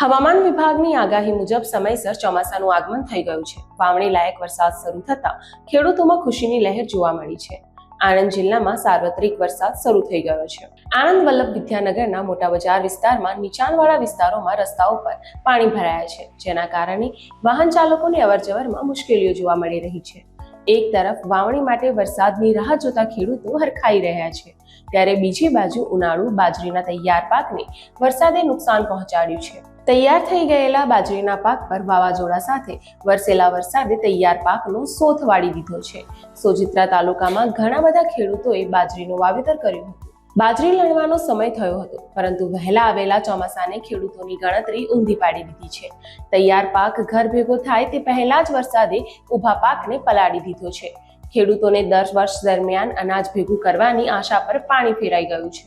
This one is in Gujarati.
હવામાન વિભાગની આગાહી મુજબ સમયસર ચોમાસાનું આગમન થઈ ગયું છે. વાવણી લાયક વરસાદ શરૂ થતાં ખેડૂતોમાં ખુશીની લહેર જોવા મળી છે. આણંદ જિલ્લામાં સાર્વત્રિક વરસાદ શરૂ થઈ ગયો છે. આણંદ વલ્લભ વિદ્યાનગરના મોટા બજાર વિસ્તારમાં નીચાણવાળા વિસ્તારોમાં રસ્તાઓ પર પાણી ભરાયા છે, જેના કારણે વાહન ચાલકોની અવરજવરમાં મુશ્કેલીઓ જોવા મળી રહી છે. એક તરફ વાવણી માટે વરસાદની રાહ જોતા ખેડૂતો હરખાઈ રહ્યા છે. ત્યારે બીજી બાજુ ઉનાળુ બાજરીના તૈયાર પાકને વરસાદે નુકસાન પહોંચાડ્યું છે. તૈયાર થઈ ગયેલા બાજરીના પાક પર વાવાઝોડા સાથે વરસેલા વરસાદે તૈયાર પાકનો સોથ વાળી દીધો છે. સોજિત્રા તાલુકામાં ઘણા બધા ખેડૂતોએ બાજરીનું વાવેતર કર્યું હતું. બાજરી લણવાનો સમય થયો હતો, પરંતુ વહેલા આવેલા ચોમાસાને ખેડૂતોની ગણતરી ઊંધી પાડી દીધી છે. તૈયાર પાક ઘર ભેગો થાય તે પહેલા જ વરસાદે ઊભા પાકને પલાળી દીધો છે. ખેડૂતોને દર વર્ષ દરમિયાન અનાજ ભેગું કરવાની આશા પર પાણી ફેરાઈ ગયું છે.